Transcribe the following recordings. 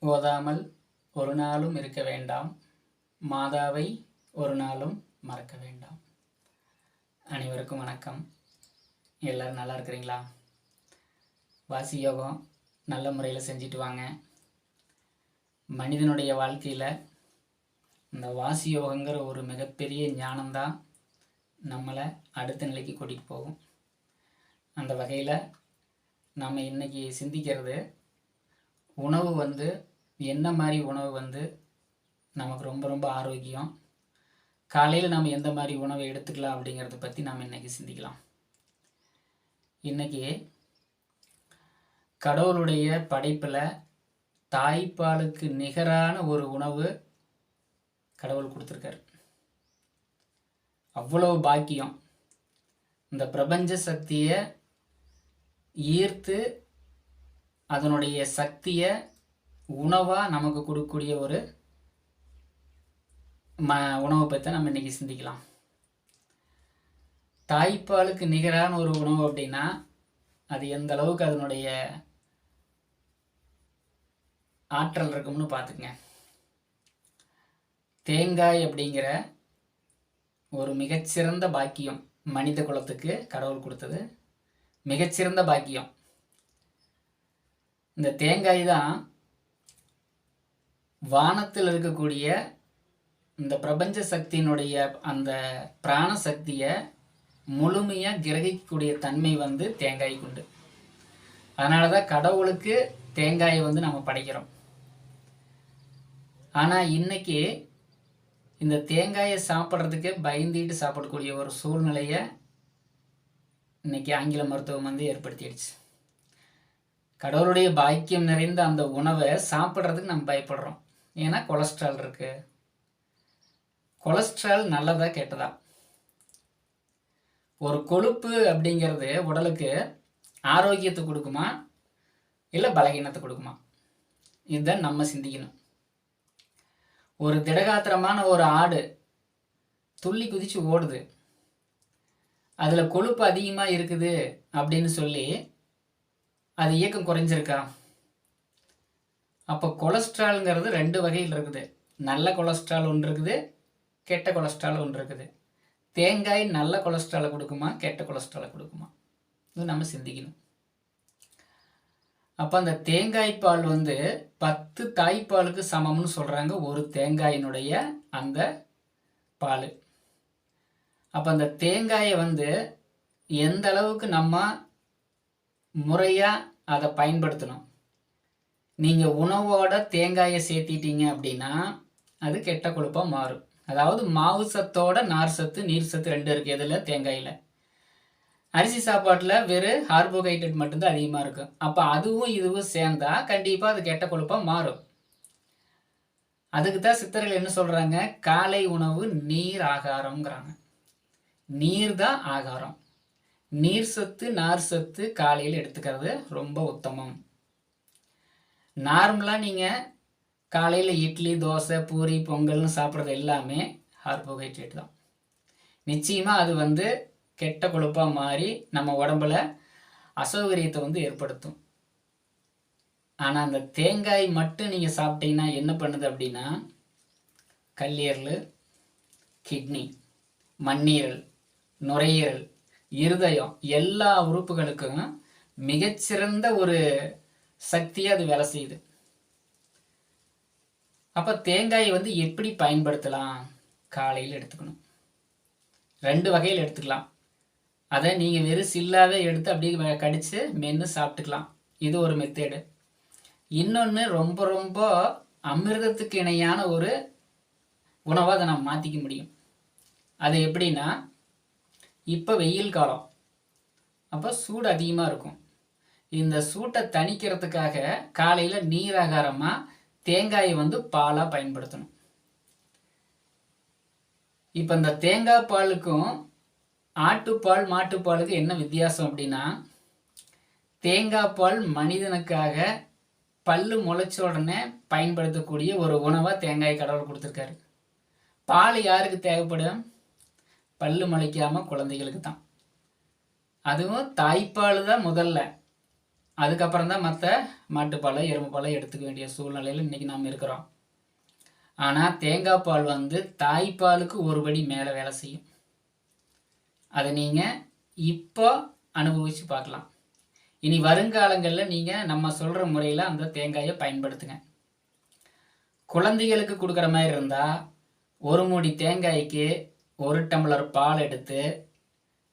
ஓதாமல் ஒரு நாளும் இருக்க வேண்டாம். மாதாவை ஒரு நாளும் மறக்க வேண்டாம். அனைவருக்கும் வணக்கம். எல்லோரும் நல்லா இருக்கிறீங்களா? வாசி யோகம் நல்ல முறையில் செஞ்சுட்டு வாங்க. மனிதனுடைய வாழ்க்கையில் இந்த வாசி யோகங்கிற ஒரு மிகப்பெரிய ஞானம்தான் நம்மளை அடுத்த நிலைக்கு கூட்டிகிட்டு போகும். அந்த வகையில் நம்ம இன்றைக்கி சிந்திக்கிறது உணவு வந்து என்ன மாதிரி உணவு வந்து நமக்கு ரொம்ப ரொம்ப ஆரோக்கியம்? காலையில் நம்ம எந்த மாதிரி உணவை எடுத்துக்கலாம் அப்படிங்கிறத பற்றி நாம் இன்றைக்கி சிந்திக்கலாம். இன்றைக்கி கடவுளுடைய படைப்பில் தாய்ப்பாலுக்கு நிகரான ஒரு உணவு கடவுள் கொடுத்துருக்காரு. அவ்வளவு பாக்கியம். இந்த பிரபஞ்ச சக்தியை ஈர்த்து அதனுடைய சக்தியை உணவாக நமக்கு கொடுக்கக்கூடிய ஒரு ம உணவை பற்றி நம்ம இன்றைக்கி சிந்திக்கலாம். தாய்ப்பாலுக்கு நிகரான ஒரு உணவு அப்படின்னா அது எந்த அளவுக்கு அதனுடைய ஆற்றல் இருக்கும்னு பார்த்துக்குங்க. தேங்காய் அப்படிங்கிற ஒரு மிகச்சிறந்த பாக்கியம் மனித குலத்துக்கு கடவுள் கொடுத்தது. மிகச்சிறந்த பாக்கியம். இந்த தேங்காய் தான் வானத்தில் இருக்கக்கூடிய இந்த பிரபஞ்ச சக்தியினுடைய அந்த பிராண சக்தியை முழுமையாக கிரகிக்கக்கூடிய தன்மை வந்து தேங்காய்க்கு உண்டு அதனால தான் கடவுளுக்கு தேங்காயை வந்து நம்ம படைக்கிறோம். ஆனால் இன்றைக்கி இந்த தேங்காயை சாப்பிட்றதுக்கு பயந்துட்டு சாப்பிடக்கூடிய ஒரு சூழ்நிலையை இன்னைக்கு ஆங்கில மருத்துவம் வந்து ஏற்படுத்திடுச்சு. கடவுளுடைய பாக்கியம் நிறைந்த அந்த உணவை சாப்பிட்றதுக்கு நம்ம பயப்படுறோம். ஏன்னா கொலஸ்ட்ரால் இருக்குது கொலஸ்ட்ரால் நல்லதா கெட்டதா? ஒரு கொழுப்பு அப்படிங்கிறது உடலுக்கு ஆரோக்கியத்தை கொடுக்குமா? இல்லை பலகீனத்தை கொடுக்குமா? இதுதான் நம்ம சிந்திக்கணும். ஒரு திடகாத்திரமான ஒரு ஆடு துள்ளி குதித்து ஓடுது. அதில் கொழுப்பு அதிகமாக இருக்குது அப்படின்னு சொல்லி அது இயக்கம் குறைஞ்சிருக்கா? அப்போ கொலஸ்ட்ரால்ங்கிறது ரெண்டு வகையில் இருக்குது. நல்ல கொலஸ்ட்ரால் ஒன்று இருக்குது கெட்ட கொலஸ்ட்ரால் ஒன்று இருக்குது. தேங்காய் நல்ல கொலஸ்ட்ராலை கொடுக்குமா கெட்ட கொலஸ்ட்ராலை கொடுக்குமா? இது நம்ம சிந்திக்கணும். அப்போ அந்த தேங்காய் பால் வந்து பத்து தாய்ப்பாலுக்கு சமம்னு சொல்கிறாங்க ஒரு தேங்காயினுடைய அந்த பால். அப்போ அந்த தேங்காயை வந்து எந்த அளவுக்கு நம்ம முறையாக அதை பயன்படுத்தணும்? நீங்கள் உணவோட தேங்காயை சேர்த்திட்டீங்க அப்படின்னா அது கெட்ட கொழுப்பாக மாறும். அதாவது மாவு சத்தோட நார் சத்து நீர் சத்து ரெண்டு இருக்குது இதில் தேங்காயில். அரிசி சாப்பாட்டில் வெறும் கார்போஹைட்ரேட் மட்டும்தான் அதிகமாக இருக்கும் அப்போ அதுவும் இதுவும் சேர்ந்தா கண்டிப்பாக அது கெட்ட கொழுப்பாக மாறும். அதுக்கு தான் சித்தர்கள் என்ன சொல்கிறாங்க காலை உணவு நீர் ஆகாரம்ங்கிறாங்க. நீர் தான் ஆகாரம். நீர் சத்து நார் சத்து காலையில் எடுத்துக்கிறது ரொம்ப உத்தமம். நார்மலாக நீங்கள் காலையில் இட்லி தோசை பூரி பொங்கல்னு சாப்பிட்றது எல்லாமே கார்போஹைட்ரேட் தான். நிச்சயமாக அது வந்து கெட்ட கொழுப்பாக மாறி நம்ம உடம்புல அசௌகரியத்தை வந்து ஏற்படுத்தும். ஆனால் அந்த தேங்காய் மட்டும் நீங்கள் சாப்பிட்டீங்கன்னா என்ன பண்ணுது அப்படின்னா கல்லீரல் கிட்னி மண்ணீரல் நுரையீரல் இருதயம் எல்லா உறுப்புகளுக்கும் மிகச்சிறந்த ஒரு சக்தியாக அது வேலை செய்யுது. அப்போ தேங்காயை வந்து எப்படி பயன்படுத்தலாம்? காலையில் எடுத்துக்கணும். ரெண்டு வகையில் எடுத்துக்கலாம். அதை நீங்கள் வெறும் சில்லாவே எடுத்து அப்படியே கடித்து மென்று சாப்பிட்டுக்கலாம். இது ஒரு மெத்தேடு இன்னொன்று ரொம்ப ரொம்ப அமிர்தத்துக்கு இணையான ஒரு உணவாக அதை நம்ம மாற்றிக்க முடியும். அது எப்படின்னா இப்போ வெயில் காலம். அப்போ சூடு அதிகமாக இருக்கும். இந்த சூட்டை தணிக்கிறதுக்காக காலையில் நீராகாரமாக தேங்காயை வந்து பாலாக பயன்படுத்தணும். இப்போ இந்த தேங்காய் பாலுக்கும் ஆட்டுப்பால் மாட்டுப்பாலுக்கு என்ன வித்தியாசம் அப்படின்னா தேங்காய் பால் மனிதனுக்காக பல்லு முளைச்ச உடனே பயன்படுத்தக்கூடிய ஒரு உணவாக தேங்காய் கடவுள் கொடுத்துருக்காரு. பால் யாருக்கு தேவைப்படும்? பல்லு முளைக்காமல் குழந்தைகளுக்கு தான் அதுவும் தாய்ப்பால் தான் முதல்ல. அதுக்கப்புறம் தான் மற்ற மாட்டுப்பாலை எருமை எடுத்துக்க வேண்டிய சூழ்நிலையில் இன்றைக்கி நாம் இருக்கிறோம். ஆனால் தேங்காய் பால் வந்து தாய்ப்பாலுக்கு ஒரு படி மேலே வேலை செய்யும். அதை நீங்கள் இப்போ அனுபவித்து பார்க்கலாம். இனி வருங்காலங்களில் நீங்கள் நம்ம சொல்கிற முறையில் அந்த தேங்காயை பயன்படுத்துங்க. குழந்தைகளுக்கு கொடுக்குற மாதிரி இருந்தால் ஒரு மூடி தேங்காய்க்கு ஒரு டம்ளர் பால் எடுத்து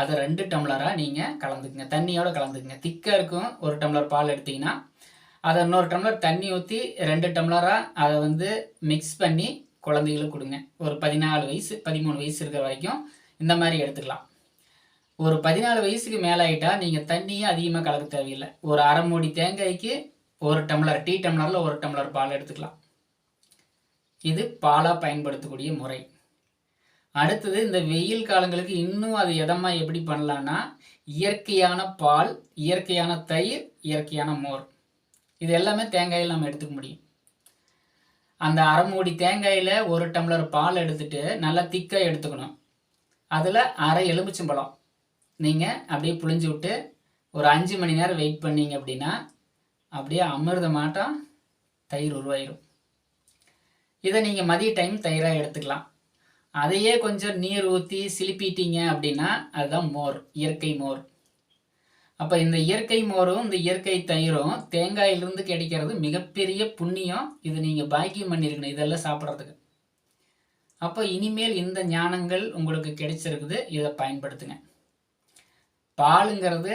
அதை ரெண்டு டம்ளராக நீங்கள் கலந்துக்குங்க. தண்ணியோடு கலந்துக்குங்க. திக்காக இருக்கும். ஒரு டம்ளர் பால் எடுத்திங்கன்னா அதை இன்னொரு டம்ளர் தண்ணி ஊற்றி ரெண்டு டம்ளராக அதை வந்து மிக்ஸ் பண்ணி குழந்தைகளுக்கு கொடுங்க. ஒரு பதினாலு வயசு பதிமூணு வயசு இருக்கிற வரைக்கும் இந்த மாதிரி எடுத்துக்கலாம். ஒரு பதினாலு வயசுக்கு மேலே ஆகிட்டால் நீங்கள் தண்ணியும் அதிகமாக கலக்க தேவையில்லை. ஒரு அரை மூடி தேங்காய்க்கு ஒரு டம்ளர் டீ டம்ளரில் ஒரு டம்ளர் பால் எடுத்துக்கலாம். இது பாலாக பயன்படுத்தக்கூடிய முறை. அடுத்தது இந்த வெயில் காலங்களுக்கு இன்னும் அது இடமா எப்படி பண்ணலான்னா இயற்கையான பால் இயற்கையான தயிர் இயற்கையான மோர். இது எல்லாமே தேங்காயில் நம்ம எடுத்துக்க முடியும். அந்த அரை மூடி தேங்காயில் ஒரு டம்ளர் பால் எடுத்துட்டு நல்லா திக்காக எடுத்துக்கணும். அதில் அரை எலுமிச்சம்பழம். நீங்கள் அப்படியே புளிஞ்சு விட்டு ஒரு அஞ்சு மணி நேரம் வெயிட் பண்ணீங்க அப்படின்னா அப்படியே அமிர்த மாட்டம் தயிர் உருவாயிடும் இதை நீங்கள் மதிய டைம் தயிராக எடுத்துக்கலாம். அதையே கொஞ்சம் நீர் ஊற்றி சிலிப்பிட்டீங்க அப்படின்னா அதுதான் மோர் இயற்கை மோர். அப்போ இந்த இயற்கை மோரும் இந்த இயற்கை தயிரும் தேங்காயிலிருந்து கிடைக்கிறது மிகப்பெரிய புண்ணியம். இது நீங்கள் பாக்கியம் பண்ணியிருக்கணும் இதெல்லாம் சாப்பிட்றதுக்கு. அப்போ இனிமேல் இந்த ஞானங்கள் உங்களுக்கு கிடைச்சிருக்குது இதை பயன்படுத்துங்க. பாலுங்கிறது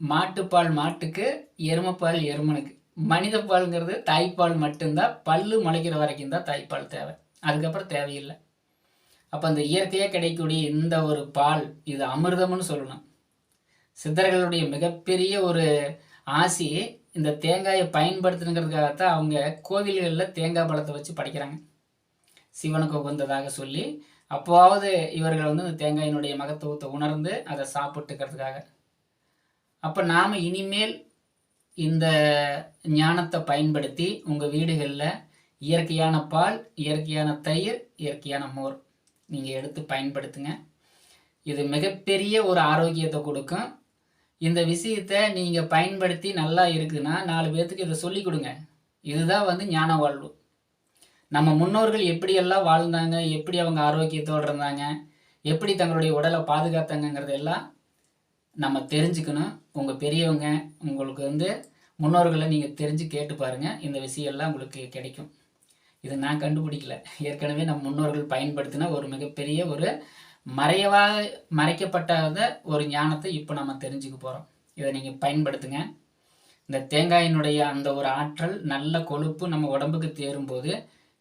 மாட்டுப்பால் மாட்டுக்கு எருமைப்பால் எருமனுக்கு. மனித பாலுங்கிறது தாய்ப்பால் மட்டும்தான் பல்லு முளைக்கிற வரைக்கும் தான் தாய்ப்பால் தேவை. அதுக்கப்புறம் தேவையில்லை. அப்போ அந்த இயற்கையாக கிடைக்கக்கூடிய இந்த ஒரு பால் இது அமிர்தம்னு சொல்லணும். சித்தர்களுடைய மிகப்பெரிய ஒரு ஆசி இந்த தேங்காயை பயன்படுத்தணுங்கிறதுக்காகத்தான் அவங்க கோவில்களில் தேங்காய் பழத்தை வச்சு படைக்கிறாங்க. சிவனுக்கு உகந்ததாக சொல்லி அப்போவாவது இவர்கள் வந்து இந்த தேங்காயினுடைய மகத்துவத்தை உணர்ந்து அதை சாப்பிட்டுக்கிறதுக்காக. அப்போ நாம் இனிமேல் இந்த ஞானத்தை பயன்படுத்தி உங்கள் வீடுகளில் இயற்கையான பால் இயற்கையான தயிர் இயற்கையான மோர் நீங்கள் எடுத்து பயன்படுத்துங்க. இது மிகப்பெரிய ஒரு ஆரோக்கியத்தை கொடுக்கும். இந்த விஷயத்தை நீங்கள் பயன்படுத்தி நல்லா இருக்குதுன்னா நாலு பேர்த்துக்கு இதை சொல்லிக் கொடுங்க. இதுதான் வந்து ஞான வாழ்வு. நம்ம முன்னோர்கள் எப்படியெல்லாம் வாழ்ந்தாங்க எப்படி அவங்க ஆரோக்கியத்தோடு இருந்தாங்க எப்படி தங்களுடைய உடலை பாதுகாத்தாங்கங்கிறது எல்லாம் நம்ம தெரிஞ்சுக்கணும். உங்கள் பெரியவங்க உங்களுக்கு வந்து முன்னோர்களை நீங்கள் தெரிஞ்சு கேட்டு பாருங்கள் இந்த விஷயம்லாம் உங்களுக்கு கிடைக்கும். இதை நான் கண்டுபிடிக்கல. ஏற்கனவே நம் முன்னோர்கள் பயன்படுத்தின ஒரு மிகப்பெரிய ஒரு மறையவாக மறைக்கப்பட்டாத ஒரு ஞானத்தை இப்போ நம்ம தெரிஞ்சுக்க போகிறோம் இதை நீங்கள் பயன்படுத்துங்க. இந்த தேங்காயினுடைய அந்த ஒரு ஆற்றல் நல்ல கொழுப்பு நம்ம உடம்புக்கு தேரும்போது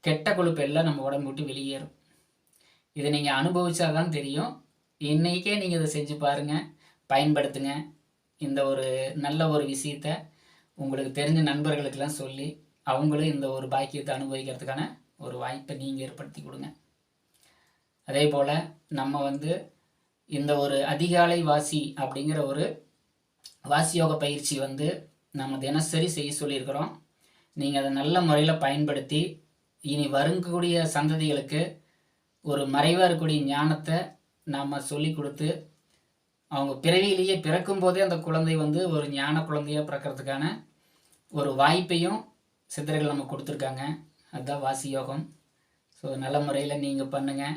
கெட்ட கொழுப்பு எல்லாம் நம்ம உடம்பு விட்டு வெளியேறும். இதை நீங்கள் அனுபவிச்சா தான் தெரியும். இன்றைக்கே நீங்கள் இதை செஞ்சு பாருங்கள் பயன்படுத்துங்க. இந்த ஒரு நல்ல ஒரு விஷயத்த உங்களுக்கு தெரிஞ்ச நண்பர்களுக்கெல்லாம் சொல்லி அவங்களும் இந்த ஒரு பாக்கியத்தை அனுபவிக்கிறதுக்கான ஒரு வாய்ப்பை நீங்கள் ஏற்படுத்தி கொடுங்க. அதே போல் நம்ம வந்து இந்த ஒரு அதிகாலை வாசி அப்படிங்கிற ஒரு வாசியோக பயிற்சி வந்து நம்ம தினசரி செய்ய சொல்லியிருக்கிறோம். நீங்கள் அதை நல்ல முறையில் பயன்படுத்தி இனி வருங்கக்கூடிய சந்ததிகளுக்கு ஒரு மறைவாக இருக்கக்கூடிய ஞானத்தை நாம் சொல்லி கொடுத்து அவங்க பிறவியிலேயே பிறக்கும்போதே அந்த குழந்தை வந்து ஒரு ஞான குழந்தையாக பிறக்கிறதுக்கான ஒரு வாய்ப்பையும் சித்தர்கள் நம்ம கொடுத்துருக்காங்க. அதுதான் வாசி யோகம். ஸோ நல்ல முறையில் நீங்கள் பண்ணுங்கள்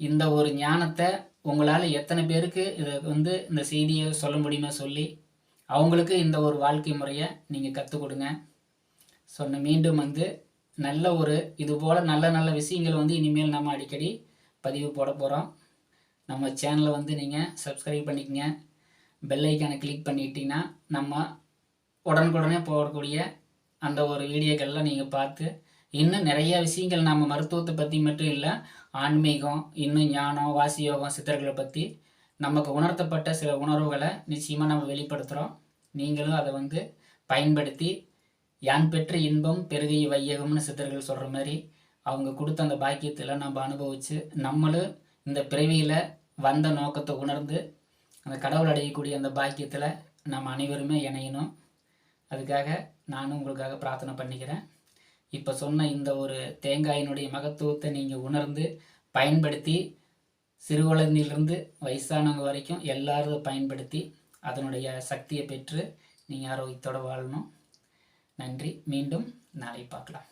இந்த ஒரு ஞானத்தை உங்களால் எத்தனை பேருக்கு இதை வந்து இந்த செய்தியை சொல்ல முடியுமா சொல்லி அவங்களுக்கு இந்த ஒரு வாழ்க்கை முறையை நீங்கள் கற்றுக் கொடுங்க. சொன்ன மீண்டும் வந்து நல்ல ஒரு இது போல் நல்ல நல்ல விஷயங்கள் வந்து இனிமேல் நம்ம அடிக்கடி பதிவு போட போகிறோம் நம்ம சேனலை வந்து நீங்கள் சப்ஸ்கிரைப் பண்ணிக்கங்க. பெல்லைக்கானை கிளிக் பண்ணிட்டீங்கன்னா நம்ம உடனுக்குடனே போகக்கூடிய அந்த ஒரு வீடியோக்கள்லாம் நீங்கள் பார்த்து இன்னும் நிறைய விஷயங்கள் நம்ம மருத்துவத்தை பற்றி மட்டும் இல்லை ஆன்மீகம் இன்னும் ஞானம் வாசி யோகம் சித்தர்களை பற்றி நமக்கு உணர்த்தப்பட்ட சில உணர்வுகளை நிச்சயமாக நம்ம வெளிப்படுத்துகிறோம் நீங்களும் அதை வந்து பயன்படுத்தி யான் பெற்ற இன்பம் பெருகிய வையகம்னு சித்தர்கள் சொல்கிற மாதிரி அவங்க கொடுத்த அந்த பாக்கியத்தில் நம்ம அனுபவித்து நம்மளும் இந்த பிறவியில் வந்த நோக்கத்தை உணர்ந்து அந்த கடவுள் அடையக்கூடிய அந்த பாக்கியத்தில் நம்ம அனைவருமே இணையணும். அதுக்காக நானும் உங்களுக்காக பிரார்த்தனை பண்ணிக்கிறேன். இப்போ சொன்ன இந்த ஒரு தேங்காயினுடைய மகத்துவத்தை நீங்கள் உணர்ந்து பயன்படுத்தி சிறு வயசானவங்க வரைக்கும் எல்லாரும் பயன்படுத்தி அதனுடைய சக்தியை பெற்று நீங்கள் ஆரோக்கியத்தோடு வாழணும். நன்றி. மீண்டும் நாளை பார்க்கலாம்.